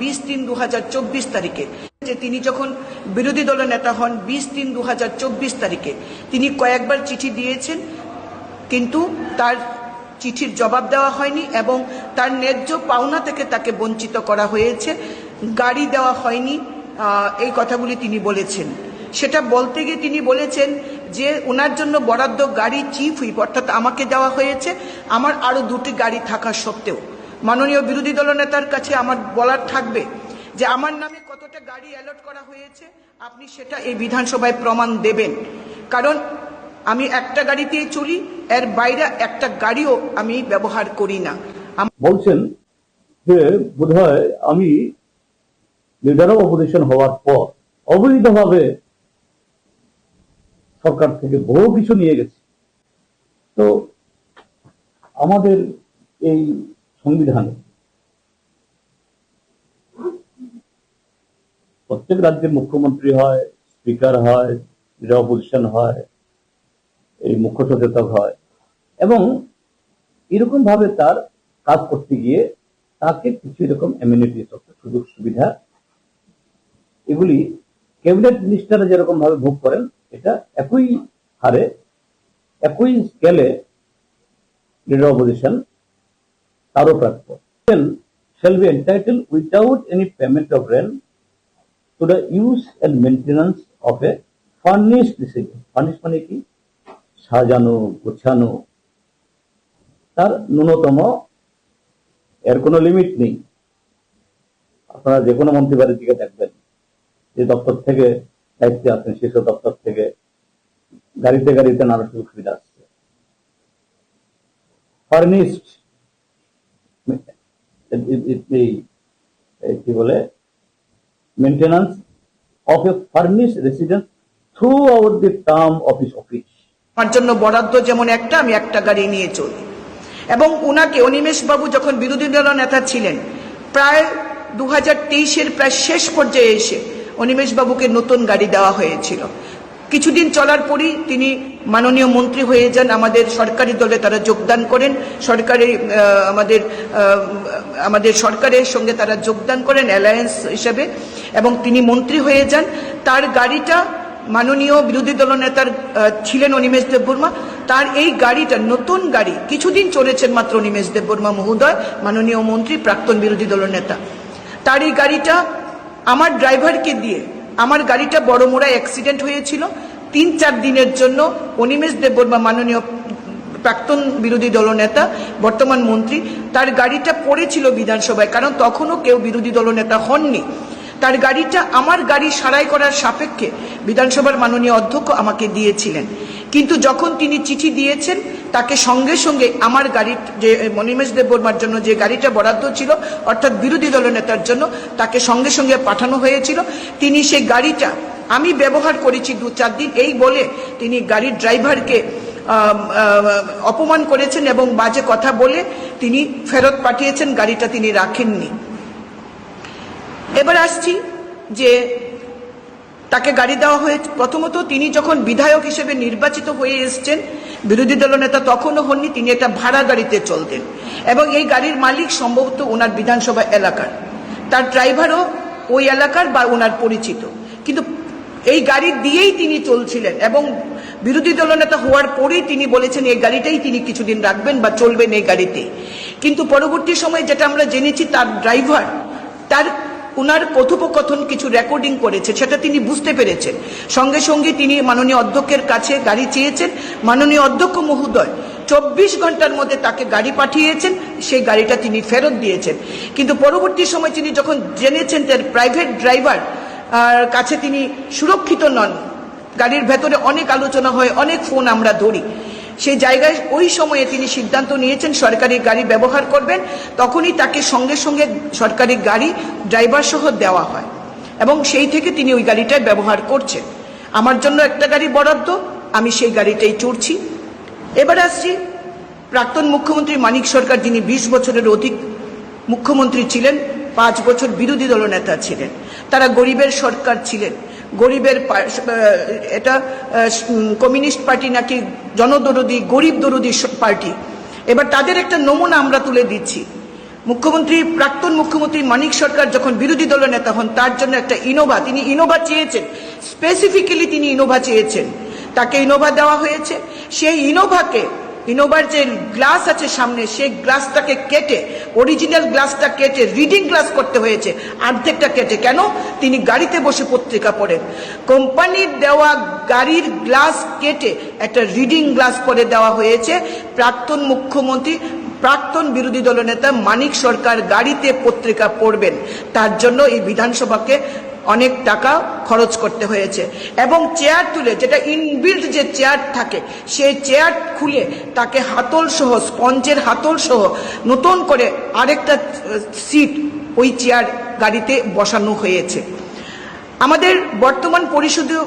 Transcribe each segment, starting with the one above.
বিশ তিন দু তারিখে। যে তিনি যখন বিরোধী দলের নেতা হন, বিশ তিন দু তারিখে। তিনি কয়েকবার চিঠি দিয়েছেন, কিন্তু তার চিঠির জবাব দেওয়া হয়নি এবং তার ন্যায্য পাওনা থেকে তাকে বঞ্চিত করা হয়েছে। গাড়ি দেওয়া হয়নি এই কথাগুলি তিনি বলেছেন। সেটা বলতে গিয়ে তিনি বলেছেন যে ওনার জন্য বরাদ্দ গাড়ি, চিফ হুইপ, অর্থাৎ আমাকে দেওয়া হয়েছে। আমার আরও দুটি গাড়ি থাকা সত্ত্বেও। মাননীয় বিরোধী দলনেতার কাছে আমার বলার থাকবে যে আমার নামে কতটা গাড়ি অ্যালট করা হয়েছে, আপনি সেটা এই বিধানসভায় প্রমাণ দেবেন। কারণ আমি একটা গাড়িতেই চলি, এর বাইরে একটা গাড়িও আমি ব্যবহার করি না। বলছেন যে বোধহয় আমি লিডার অফ অপোজিশন হওয়ার পর অবৈধভাবে সরকার থেকে বহু কিছু নিয়ে গেছি। তো আমাদের এই সংবিধানে প্রত্যেক রাজ্যের মুখ্যমন্ত্রী হয়, স্পিকার হয় লিডার অপোজিশন হয়, এই মুখ্য সচেতক হয়। এবং এরকম ভাবে তার কাজ করতে গিয়ে তাকে কিছু এরকম এমিউনিটি সুযোগ সুবিধা এগুলি ক্যাবিনেট মিনিস্টাররা যেরকম ভাবে ভোগ করেন, এটা একই হারে, একই স্কেলে লিডার অপোজিশন তারও প্রাপ্য। Shall be entitled without any payment of rent to the use and maintenance of a furnished residence. Furnished মানে কি? সাজানো, গোছানো। তার ন্যূনতম, এর কোনো লিমিট নেই। আপনারা যে কোনো মন্ত্রী বাড়ির দিকে দেখবেন, যে দপ্তর থেকে দায়িত্বে আছেন সেসব দপ্তর থেকে গাড়িতে গাড়িতে নানা সুযোগ সুবিধা আসছে ফার্নিশড কি বলে of a furnish residence through out the term office office আমার জন্য বরাদ্দ যেমন একটা, আমি একটা গাড়ি নিয়ে চলি। এবং অনিমেষ বাবু যখন বিরোধী দল নেতা ছিলেন, প্রায় দু হাজার প্রায় শেষ পর্যায়ে এসে বাবুকে নতুন গাড়ি দেওয়া হয়েছিল। কিছুদিন চলার পরই তিনি মাননীয় মন্ত্রী হয়ে যান, আমাদের সরকারি দলে তারা যোগদান করেন, সরকারি আমাদের আমাদের সরকারের সঙ্গে তারা যোগদান করেন, অ্যালায়েন্স হিসেবে, এবং তিনি মন্ত্রী হয়ে যান। তার গাড়িটা মাননীয় বিরোধী দলনেতার ছিলেন অনিমেষ দেববর্মা। তার এই গাড়িটা, নতুন গাড়ি, কিছুদিন চলেছেন মাত্র অনিমেষ দেববর্মা মহোদয়, মাননীয় মন্ত্রী, প্রাক্তন বিরোধী দলনেতা তার এই গাড়িটা আমার ড্রাইভারকে দিয়ে আমার গাড়িটা বড় মোড়ায় অ্যাক্সিডেন্ট হয়েছিল। তিন, চার দিনের জন্য অনিমেষ দেববর্মা মাননীয় প্রাক্তন বিরোধী দলনেতা বর্তমান মন্ত্রী, তার গাড়িটা পড়েছিল বিধানসভায়, কারণ তখনও কেউ বিরোধী দলনেতা হননি। তার গাড়িটা আমার গাড়ি সারাই করার সাপেক্ষে বিধানসভার মাননীয় অধ্যক্ষ আমাকে দিয়েছিলেন। কিন্তু যখন তিনি চিঠি দিয়েছেন, তাকে সঙ্গে সঙ্গে আমার গাড়ির যে মণিমেশ দেববর্মার জন্য যে গাড়িটা বরাদ্দ ছিল, অর্থাৎ বিরোধী দলনেতার জন্য, তাকে সঙ্গে সঙ্গে পাঠানো হয়েছিল। তিনি সেই গাড়িটা আমি ব্যবহার করেছি দু চার দিন, এই বলে তিনি গাড়ির ড্রাইভারকে অপমান করেছেন এবং বাজে কথা বলে তিনি ফেরত পাঠিয়েছেন, গাড়িটা তিনি রাখেননি। এবার আসছি যে তাকে গাড়ি দেওয়া হয়েছে প্রথমত তিনি যখন বিধায়ক হিসেবে নির্বাচিত হয়ে এসছেন, বিরোধী দলনেতা তখনও হননি, তিনি একটা ভাড়া গাড়িতে চলতেন। এবং এই গাড়ির মালিক সম্ভবত ওনার বিধানসভা এলাকার। তার ড্রাইভারও ওই এলাকার বা ওনার পরিচিত। কিন্তু এই গাড়ি দিয়েই তিনি চলছিলেন এবং বিরোধী দলনেতা হওয়ার পরেই তিনি বলেছেন, এই গাড়িটাই তিনি কিছুদিন রাখবেন বা চলবেন এই গাড়িতে। কিন্তু পরবর্তী সময়ে যেটা আমরা জেনেছি, তার ড্রাইভার তার ওনার কথোপকথন কিছু রেকর্ডিং করেছে, সেটা তিনি বুঝতে পেরেছেন। সঙ্গে সঙ্গে তিনি মাননীয় অধ্যক্ষের কাছে গাড়ি চেয়েছেন। মাননীয় অধ্যক্ষ মহোদয় চব্বিশ ঘণ্টার মধ্যে তাকে গাড়ি পাঠিয়েছেন, সেই গাড়িটা তিনি ফেরত দিয়েছেন। কিন্তু পরবর্তী সময় তিনি যখন জেনেছেন তার প্রাইভেট ড্রাইভার কাছে তিনি সুরক্ষিত নন। গাড়ির ভেতরে অনেক আলোচনা হয়, অনেক ফোন আমরা ধরি। সেই জায়গায় ওই সময়ে তিনি সিদ্ধান্ত নিয়েছেন, সরকারি গাড়ি ব্যবহার করবেন, তখনই তাকে সঙ্গে সঙ্গে সরকারি গাড়ি ড্রাইভার সহ দেওয়া হয়। এবং সেই থেকে তিনি ওই গাড়িটাই ব্যবহার করছেন। আমার জন্য একটা গাড়ি বরাদ্দ, আমি সেই গাড়িটাই চড়ছি। এবার আসছি, প্রাক্তন মুখ্যমন্ত্রী মানিক সরকার, যিনি বিশ বছরের অধিক মুখ্যমন্ত্রী ছিলেন, পাঁচ বছর বিরোধী দলনেতা ছিলেন। তারা গরিবের সরকার ছিলেন। গরিবের এটা কমিউনিস্ট পার্টি নাকি জনদরদি, গরিব দরদি পার্টি। এবার তাদের একটা নমুনা আমরা তুলে দিচ্ছি। মুখ্যমন্ত্রী, প্রাক্তন মুখ্যমন্ত্রী মানিক সরকার যখন বিরোধী দলের নেতা হন, তার জন্য একটা ইনোভা, তিনি ইনোভা চেয়েছেন। স্পেসিফিক্যালি তিনি ইনোভা চেয়েছেন। তাকে ইনোভা দেওয়া হয়েছে। সেই ইনোভাকে ইনোভার যে গ্লাস আছে সামনে, সেই গ্লাসটাকে কেটে অরিজিনাল গ্লাসটা কেটে রিডিং গ্লাস করতে হয়েছে অর্ধেকটা কেটে। কেন? তিনি গাড়িতে বসে পত্রিকা পড়েন। কোম্পানির দেওয়া গাড়ির গ্লাস কেটে একটা রিডিং গ্লাস করে দেওয়া হয়েছে। প্রাক্তন মুখ্যমন্ত্রী, প্রাক্তন বিরোধী দলনেতা মানিক সরকার গাড়িতে পত্রিকা পড়বেন। তার জন্য এই বিধানসভাকে অনেক টাকা খরচ করতে হয়েছে। এবং চেয়ার তুলে, যেটা ইনবিল্ড যে চেয়ার থাকে, সেই চেয়ার খুলে তাকে হাতল সহ, স্পঞ্জের হাতল সহ নতুন করে আরেকটা সিট ওই চেয়ার গাড়িতে বসানো হয়েছে। আমাদের বর্তমান পরিষদীয়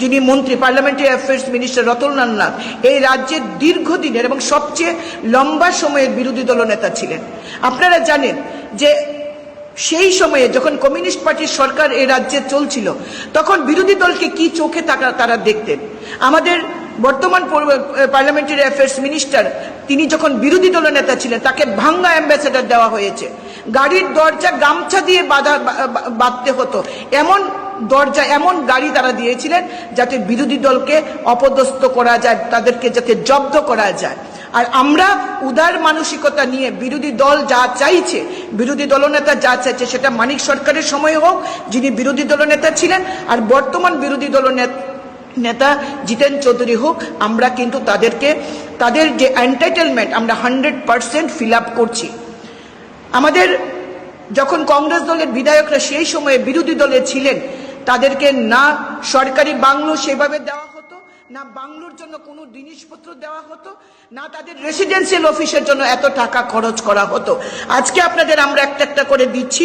যিনি মন্ত্রী parliamentary affairs minister Ratanlal Nath, এই রাজ্যের দীর্ঘদিনের এবং সবচেয়ে লম্বা সময়ের বিরোধী দলনেতা ছিলেন। আপনারা জানেন যে সেই সময়ে যখন কমিউনিস্ট পার্টির সরকার এ রাজ্যে চলছিল, তখন বিরোধী দলকে কি চোখে তারা দেখতেন? আমাদের বর্তমান পার্লামেন্টারি অ্যাফেয়ার্স মিনিস্টার, তিনি যখন বিরোধী দলের নেতা ছিলেন, তাকে ভাঙ্গা অ্যাম্বাসেডর দেওয়া হয়েছে। গাড়ির দরজা গামছা দিয়ে বাঁধা বাঁধতে হতো। এমন দরজা, এমন গাড়ি তারা দিয়েছিলেন যাতে বিরোধী দলকে অপদস্থ করা যায়, তাদেরকে যাতে জব্দ করা যায়। আর আমরা উদার মানসিকতা নিয়ে বিরোধী দল যা চাইছে, বিরোধী দলনেতা যা চাইছে সেটা মানিক সরকারের সময় হোক, যিনি বিরোধী দলনেতা ছিলেন, আর বর্তমান বিরোধী দলনেতা, নেতা জিতেন চৌধুরী হোক, আমরা কিন্তু তাদেরকে, তাদের যে এন্টাইটেলমেন্ট আমরা হান্ড্রেড পার্সেন্ট ফিল আপ করছি। আমাদের যখন কংগ্রেস দলের বিধায়করা সেই সময়ে বিরোধী দলে ছিলেন, তাদেরকে না সরকারি বাংলো সেভাবে দেওয়া না বাংলোর জন্য কোনো জিনিসপত্র দেওয়া হতো, না তাদের রেসিডেন্সিয়াল অফিসের জন্য এত টাকা খরচ করা হতো। আজকে আপনাদের আমরা একটা একটা করে দিচ্ছি।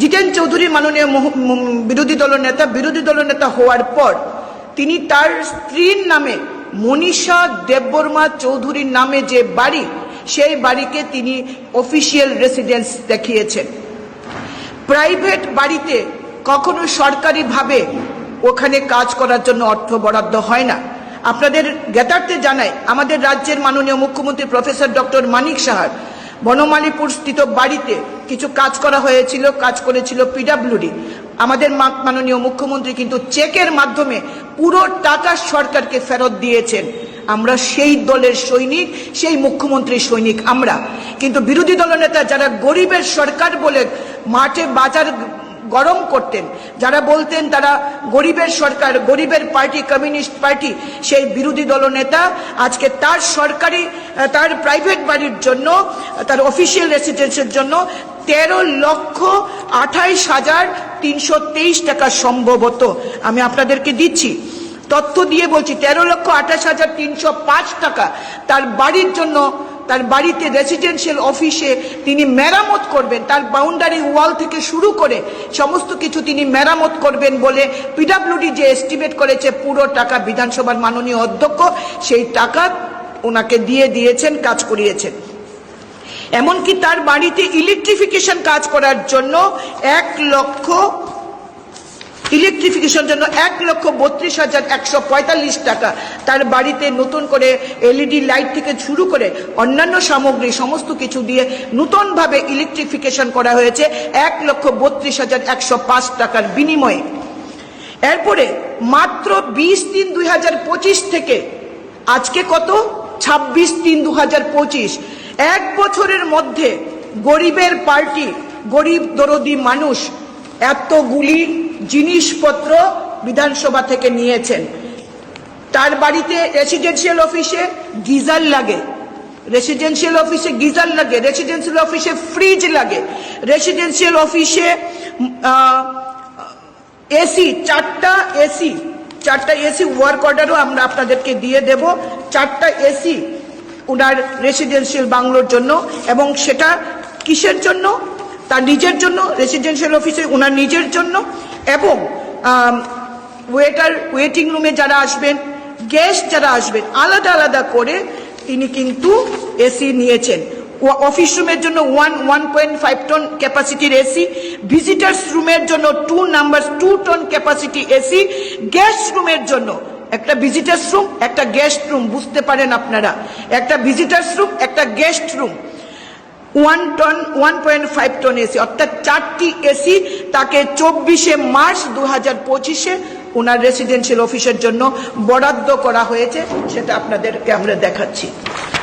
জিতেন চৌধুরী মাননীয় বিরোধী দলের নেতা, বিরোধী দলের নেতা হওয়ার পর তিনি তার স্ত্রীর নামে মনীষা দেববর্মা চৌধুরীর নামে যে বাড়ি, সেই বাড়িকে তিনি অফিসিয়াল রেসিডেন্স দেখিয়েছেন। প্রাইভেট বাড়িতে কখনো সরকারিভাবে ওখানে কাজ করার জন্য অর্থ বরাদ্দ হয় না। আপনাদের জ্ঞাতার্থে জানাই, আমাদের রাজ্যের মাননীয় মুখ্যমন্ত্রী প্রফেসর ডক্টর মানিক সাহার বনমালীপুর স্থিত বাড়িতে কিছু কাজ করা হয়েছিল, কাজ করেছিল পিডাব্লিউডি আমাদের মাননীয় মুখ্যমন্ত্রী কিন্তু চেকের মাধ্যমে পুরো টাকা সরকারকে ফেরত দিয়েছেন। আমরা সেই দলের সৈনিক, সেই মুখ্যমন্ত্রীর সৈনিক আমরা। কিন্তু বিরোধী দলনেতা যারা গরিবের সরকার বলে মাঠে বাজার গরম করতেন। যারা বলতেন তারা গরিবের সরকার, গরিবের পার্টি, কমিউনিস্ট পার্টি, সেই বিরোধী দলনেতা আজকে তার সরকারি তার প্রাইভেট বাড়ির জন্য, তার অফিসিয়াল রেসিডেন্সের জন্য তেরো লক্ষ আঠাইশ হাজার তিনশো তেইশ টাকা সম্ভবত আমি আপনাদেরকে দিচ্ছি। তথ্য দিয়ে বলছি, তেরো লক্ষ আঠাশ হাজার তিনশো পাঁচ টাকা তার বাড়ির জন্য তার বাড়িতে রেসিডেন্সিয়াল অফিসে তিনি মেরামত করবেন, তার বাউন্ডারি ওয়াল থেকে শুরু করে সমস্ত কিছু তিনি মেরামত করবেন বলে পিডাব্লিউডি যে এস্টিমেট করেছে, পুরো টাকা বিধানসভার মাননীয় অধ্যক্ষ সেই টাকা ওনাকে দিয়ে দিয়েছেন, কাজ করিয়েছেন। এমনকি তার বাড়িতে ইলেকট্রিফিকেশন কাজ করার জন্য এক লক্ষ ইলেকট্রিফিকেশন জন্য এক লক্ষ বত্রিশ হাজার একশো পঁয়তাল্লিশ টাকা। তার বাড়িতে নতুন করে এলইডি লাইট থেকে শুরু করে অন্যান্য সামগ্রী সমস্ত কিছু দিয়ে নূতনভাবে ইলেকট্রিফিকেশন করা হয়েছে এক লক্ষ বত্রিশ হাজার একশো পাঁচ টাকার বিনিময়ে। এরপরে মাত্র বিশ তিন দুই হাজার পঁচিশ থেকে আজকে কত? ছাব্বিশ তিন দু হাজার পঁচিশ। এক বছরের মধ্যে গরিবের পার্টি, গরিব দরদি মানুষ এতগুলি জিনিসপত্র বিধানসভা থেকে নিয়েছেন। তার বাড়িতে রেসিডেন্সিয়াল অফিসে গিজার লাগে। রেসিডেন্সিয়াল অফিসে গিজার লাগে রেসিডেন্সিয়াল অফিসে ফ্রিজ লাগে। রেসিডেন্সিয়াল অফিসে এসি চারটা এসি চারটা এসি ওয়ার্ক অর্ডারও আমরা আপনাদেরকে দিয়ে দেব। চারটা এসি ওনার রেসিডেন্সিয়াল বাংলোর জন্য এবং সেটা কিসের জন্য? তার নিজের জন্য রেসিডেন্সিয়াল অফিসে ওনার নিজের জন্য। এবং ওয়েটার ওয়েটিং রুমে যারা আসবেন গেস্ট যারা আসবেন, আলাদা আলাদা করে তিনি কিন্তু এসি নিয়েছেন। অফিস রুমের জন্য one one point five ton ক্যাপাসিটির AC visitors রুমের জন্য two number two ton capacity AC guest রুমের জন্য একটা ভিজিটার্স রুম একটা গেস্ট রুম বুঝতে পারেন আপনারা। একটা ভিজিটার্স রুম একটা guest room one ton one point five ton AC অর্থাৎ চারটি এসি তাকে চব্বিশে মার্চ দু হাজার পঁচিশে ওনার রেসিডেন্সিয়াল অফিসের জন্য বরাদ্দ করা হয়েছে। সেটা আপনাদেরকে আমরা দেখাচ্ছি।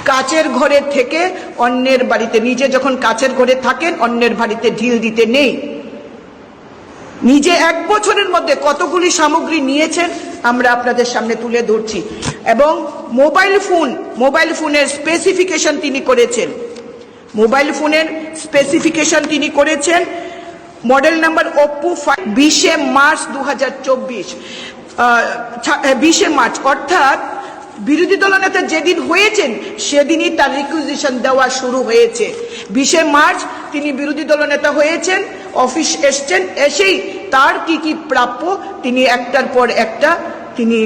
কাচের ঘরে থেকে অন্যের বাড়িতে, নিজে যখন কাচের ঘরে থাকেন, অন্যের বাড়িতে ঢিল দিতে নেই। নিজে এক বছরের মধ্যে কতগুলি সামগ্রী নিয়েছেন, আমরা আপনাদের সামনে তুলে ধরছি। এবং মোবাইল ফোন, মোবাইল ফোনের স্পেসিফিকেশন তিনি করেছেন। মোবাইল ফোনের স্পেসিফিকেশন তিনি করেছেন। মডেল নাম্বার ওপো বিশে মার্চ দু হাজার চব্বিশ বিশে মার্চ, অর্থাৎ বিরোধী দলনেতা যেদিন হয়েছেন, সেদিনই তার রিকুইজিশন দেওয়া শুরু হয়েছে। বিশে মার্চ তিনি বিরোধী দলনেতা হয়েছেন অফিস এসছেন, এসেই তার কি কি প্রাপ্য তিনি একটার পর একটা তিনি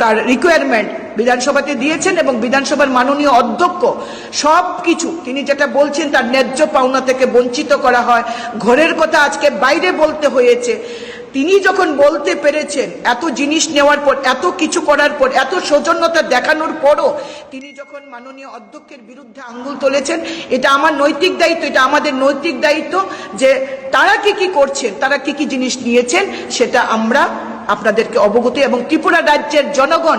তার রিকোয়ারমেন্ট বিধানসভাতে দিয়েছেন এবং বিধানসভার মাননীয় অধ্যক্ষ সব কিছু তিনি যেটা বলছেন তার ন্যায্য পাওনা থেকে বঞ্চিত করা হয়। ঘরের কথা আজকে বাইরে বলতে হয়েছে। তিনি যখন বলতে পেরেছেন এত জিনিস নেওয়ার পর, এত কিছু করার পর, এত সৌজন্যতা দেখানোর পরও তিনি যখন মাননীয় অধ্যক্ষের বিরুদ্ধে আঙ্গুল তুলেছেন, এটা আমার নৈতিক দায়িত্ব, এটা আমাদের নৈতিক দায়িত্ব যে তারা কি কি করছেন, তারা কি কি জিনিস নিয়েছেন, সেটা আমরা আপনাদেরকে অবগত এবং ত্রিপুরা রাজ্যের জনগণ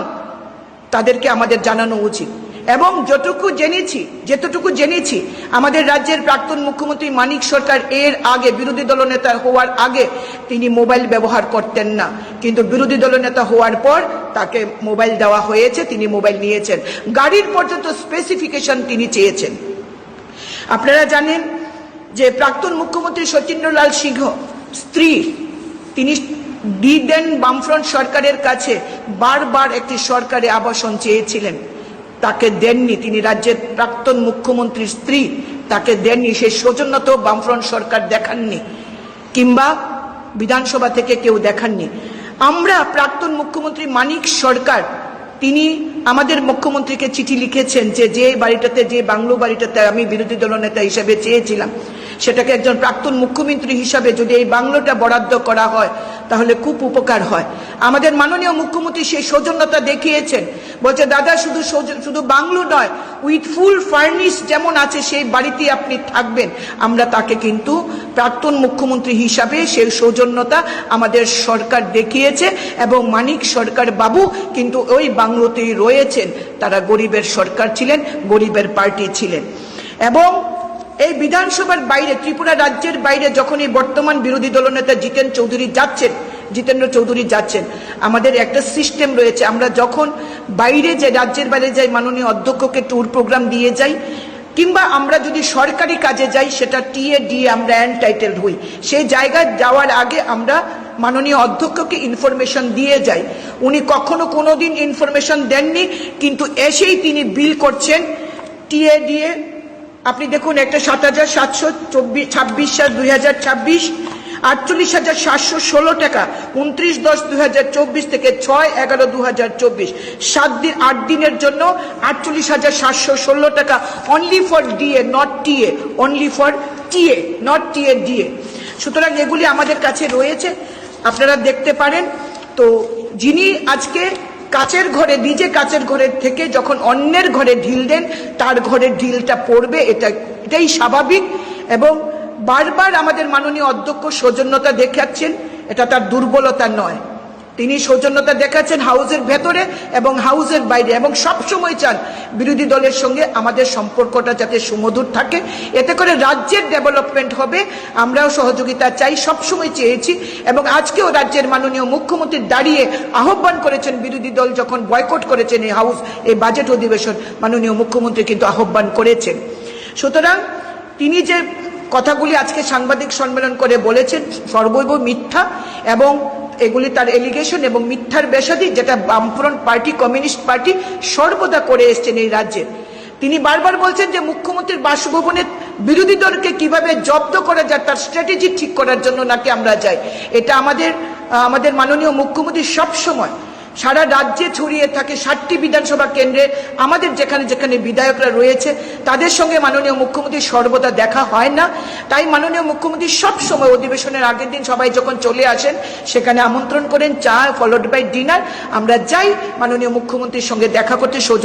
তাদেরকে আমাদের জানানো উচিত। এবং যতটুকু জেনেছি, যেতটুকু জেনেছি, আমাদের রাজ্যের প্রাক্তন মুখ্যমন্ত্রী মানিক সরকার এর আগে বিরোধী দলনেতা হওয়ার আগে তিনি মোবাইল ব্যবহার করতেন না। কিন্তু বিরোধী দলনেতা হওয়ার পর তাকে মোবাইল দেওয়া হয়েছে, তিনি মোবাইল নিয়েছেন। গাড়ির পর্যন্ত স্পেসিফিকেশন তিনি চেয়েছেন। আপনারা জানেন যে প্রাক্তন মুখ্যমন্ত্রী সচিন্দ্রলাল সিংহ স্ত্রী, তিনি দিদেন বামফ্রন্ট সরকারের কাছে বারবার একটি সরকারে আবাসন চেয়েছিলেন। তাকে দেননি তিনি রাজ্যের প্রাক্তন মুখ্যমন্ত্রীর স্ত্রী। তাকে দেননি সেই সৌজন্যতাও বামফ্রন্ট সরকার দেখাননি কিংবা বিধানসভা থেকে কেউ দেখাননি। আমরা প্রাক্তন মুখ্যমন্ত্রী মানিক সরকার, তিনি আমাদের মুখ্যমন্ত্রীকে চিঠি লিখেছেন যে যে বাড়িটাতে, যে বাংলো বাড়িটাতে আমি বিরোধী দলনেতা হিসেবে চেয়েছিলাম সেটাকে একজন প্রাক্তন মুখ্যমন্ত্রী হিসাবে যদি এই বাংলোটা বরাদ্দ করা হয়, তাহলে খুব উপকার হয়। আমাদের মাননীয় মুখ্যমন্ত্রী সেই সৌজন্যতা দেখিয়েছেন। বলছে, দাদা, শুধু শুধু বাংলো নয়, উইথ ফুল ফার্নিশ যেমন আছে, সেই বাড়িতে আপনি থাকবেন। আমরা তাকে কিন্তু প্রাক্তন মুখ্যমন্ত্রী হিসাবে সেই সৌজন্যতা আমাদের সরকার দেখিয়েছে এবং মানিক সরকার বাবু কিন্তু ওই বাংলোতেই রয়েছেন। তারা গরিবের সরকার ছিলেন, গরিবের পার্টি ছিলেন। এবং এই বিধানসভার বাইরে, ত্রিপুরা রাজ্যের বাইরে যখন এই বর্তমান বিরোধী দলনেতা জিতেন চৌধুরী যাচ্ছেন, জিতেন্দ্র চৌধুরী যাচ্ছেন, আমাদের একটা সিস্টেম রয়েছে। আমরা যখন বাইরে যে, রাজ্যের বাইরে যাই, মাননীয় অধ্যক্ষকে ট্যুর প্রোগ্রাম দিয়ে যাই, কিংবা আমরা যদি সরকারি কাজে যাই, সেটা টিএ দিয়ে আমরা এনটাইটেল হই। সেই জায়গায় যাওয়ার আগে আমরা মাননীয় অধ্যক্ষকে ইনফরমেশন দিয়ে যাই। উনি কখনো কোনোদিন ইনফরমেশন দেননি, কিন্তু এসেই তিনি বিল করছেন টিএ দিয়ে আপনি দেখুন, একটা সাত হাজার সাতশো চব্বিশ ছাব্বিশ সাত দুই হাজার ছাব্বিশ, আটচল্লিশ হাজার সাতশো ষোলো টাকা, উনত্রিশ দশ দুই হাজার চব্বিশ থেকে ছয় এগারো দু হাজার চব্বিশ। সাত দিন, আট দিনের জন্য আটচল্লিশ হাজার সাতশো ষোলো টাকা। Only for DA not TA only for TA not TA DA সুতরাং এগুলি আমাদের কাছে রয়েছে, আপনারা দেখতে পারেন। তো যিনি আজকে কাচের ঘরে, নিজে কাচের ঘরের থেকে যখন অন্যের ঘরে ঢিল দেন, তার ঘরে ঢিলটা পড়বে, এটা, এটাই স্বাভাবিক। এবং বারবার আমাদের মাননীয় অধ্যক্ষ সৌজন্যতা দেখাচ্ছেন এটা তার দুর্বলতা নয়। তিনি সৌজন্যতা দেখাচ্ছেন হাউসের ভেতরে এবং হাউজের বাইরে এবং সব সময় চান বিরোধী দলের সঙ্গে আমাদের সম্পর্কটা যাতে সুমধুর থাকে। এতে করে রাজ্যের ডেভেলপমেন্ট হবে, আমরাও সহযোগিতা চাই, সবসময় চেয়েছি এবং আজকেও রাজ্যের মাননীয় মুখ্যমন্ত্রী দাঁড়িয়ে আহ্বান করেছেন বিরোধী দল যখন বয়কট করেছেন এই হাউস, এই বাজেট অধিবেশন, মাননীয় মুখ্যমন্ত্রী কিন্তু আহ্বান করেছেন। সুতরাং তিনি যে কথাগুলি আজকে সাংবাদিক সম্মেলন করে বলেছেন, সর্বৈব মিথ্যা এবং এগুলি তার এলিগেশন এবং মিথ্যার বেসাদি যেটা বামফ্রন্ট পার্টি, কমিউনিস্ট পার্টি সর্বদা করে এসছেন এই রাজ্যে। তিনি বারবার বলছেন যে মুখ্যমন্ত্রীর বাসভবনের বিরোধী দলকে কীভাবে জব্দ করা যায়, তার স্ট্র্যাটেজি ঠিক করার জন্য নাকি আমরা যাই। এটা আমাদের আমাদের মাননীয় মুখ্যমন্ত্রী সব সময় সারা রাজ্যে ছড়িয়ে থাকে ষাটটি বিধানসভা কেন্দ্রে। আমাদের যেখানে যেখানে বিধায়করা রয়েছে, তাদের সঙ্গে মাননীয় মুখ্যমন্ত্রী সর্বদা দেখা হয় না। তাই মাননীয় মুখ্যমন্ত্রী সব সময় অধিবেশনের আগের দিন সবাই যখন চলে আসেন, সেখানে আমন্ত্রণ করেন, চা ফলোড বাই ডিনার আমরা যাই মাননীয় মুখ্যমন্ত্রীর সঙ্গে দেখা করতে সৌজন্য